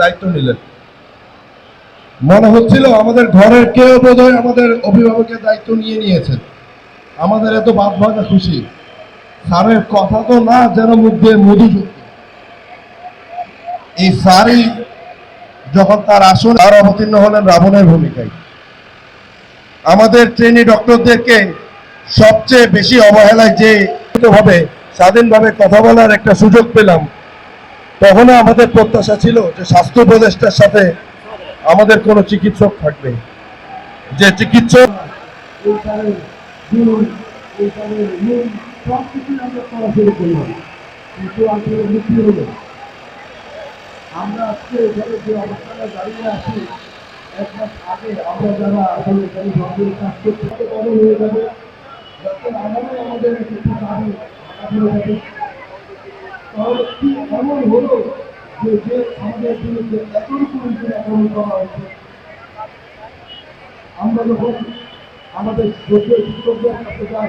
দায়িত্ব নিলেন। মনে হচ্ছিল আমাদের ঘরের কেউ বোধহয় আমাদের অভিভাবকের দায়িত্ব নিয়ে নিয়েছেন। আমাদের এত বাদ ভাগা খুশি। স্যারের কথা তো না যেন মুখ দিয়ে মধু এই স্যারই যখন তার আসন আর অবতীর্ণ হলেন রাবণের ভূমিকায়। আমাদের ট্রেনি ডক্টরদেরকে সবচেয়ে বেশি অবহেলায় যে ভাবে স্বাধীনভাবে কথা বলার একটা সুযোগ পেলাম। তখনও আমাদের প্রত্যাশা ছিল যে স্বাস্থ্য উপদেষ্টার সাথে আমাদের কোনো চিকিৎসক থাকবে। যে চিকিৎসক আমরা আজকে এখানে যে অবস্থানে দাঁড়িয়ে আছি, এক মাস আগে আমরা যারা আসলে হয়ে যাবে যাতে আমাদের আমাদের তাহলে কি এমন হলো যে যে আমাদের বিরুদ্ধে এতটুকু আক্রমণ করা হয়েছে? আমরা যখন আমাদের যোগ্য শিক্ষকদের কাছে যাই